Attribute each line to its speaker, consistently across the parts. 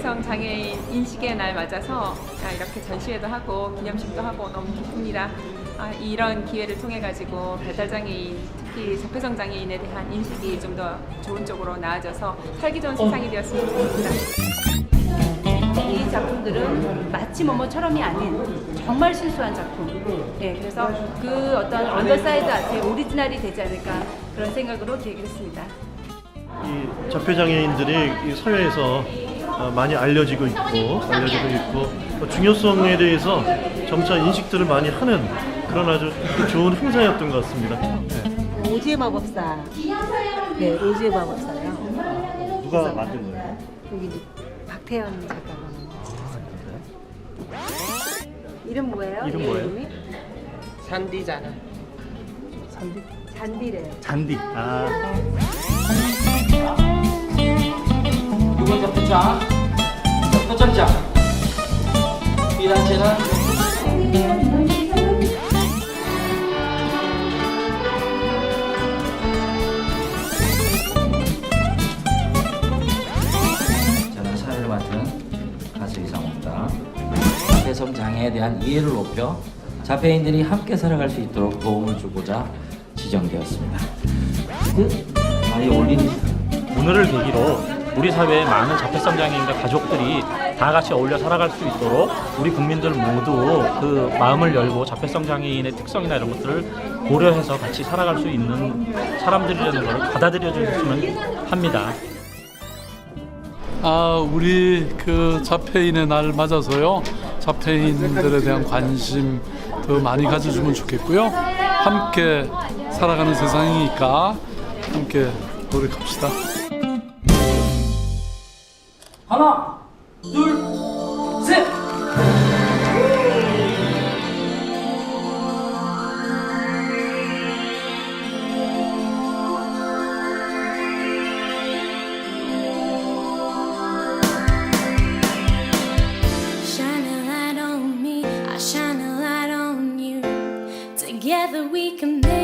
Speaker 1: 자폐성 장애인 인식의 날 맞아서 아, 이렇게 전시회도 하고 기념식도 하고 너무 기쁩니다. 아, 이런 기회를 통해 가지고 배달 장애인, 특히 자폐성 장애인에 대한 인식이 좀 더 좋은 쪽으로 나아져서 살기 좋은 세상이 되었으면 좋겠습니다.
Speaker 2: 이 작품들은 마치 뭐뭐처럼이 아닌 정말 실수한 작품. 네, 그래서 그 어떤 언더사이드 아트의 오리지널이 되지 않을까 그런 생각으로 기획을 했습니다.
Speaker 3: 이 자폐장애인들이 이 사회에서 어, 많이 알려지고 있고 알려지고 있고 또 중요성에 대해서 점차 인식들을 많이 하는 그런 아주 좋은 행사였던 것 같습니다. 네.
Speaker 4: 오지의 마법사. 네, 오지의 마법사요.
Speaker 3: 누가 만든 거예요?
Speaker 4: 여기 박태현 작가가. 이름 뭐예요?
Speaker 3: 이름 뭐예요?
Speaker 4: 이름이?
Speaker 5: 산디잖아.
Speaker 4: 잔디. 잔디래요.
Speaker 3: 잔디. 아.
Speaker 5: 두 번째 부장, 부장장. 이 단체는
Speaker 6: 저는 사회를 맡은 가수 이상호입니다. 자폐성 장애에 대한 이해를 높여 자폐인들이 함께 살아갈 수 있도록 도움을 주고자 지정되었습니다. 그 많이 올리는
Speaker 7: 오늘을 계기로 우리 사회의 많은 자폐성 장애인과 가족들이 다 같이 어울려 살아갈 수 있도록 우리 국민들 모두 그 마음을 열고 자폐성 장애인의 특성이나 이런 것들을 고려해서 같이 살아갈 수 있는 사람들이라는 것을 받아들여 주셨으면 합니다.
Speaker 8: 아, 우리 그 자폐인의 날 맞아서요. 자폐인들에 대한 관심 더 많이 가져주면 좋겠고요. 함께 살아가는 세상이니까 함께 노력합시다.
Speaker 9: Together we can make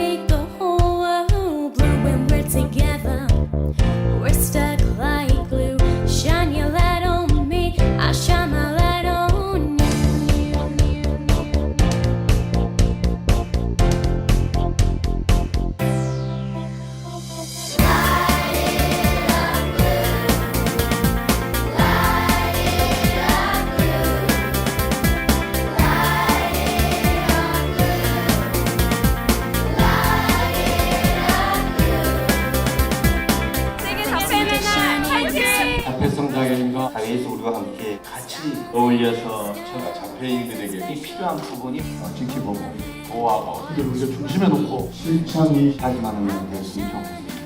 Speaker 10: 사회에서 우리와 함께 같이 어울려서 저 자폐인들에게 이 필요한 부분이 어, 지켜보고 보호하고 이걸 우리가 중심에 놓고 실천이 날이 되었으면 좋겠습니다.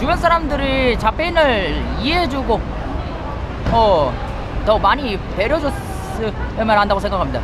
Speaker 11: 주변 사람들이 자폐인을 이해해주고 어 더 많이 배려줬으면 한다고 생각합니다.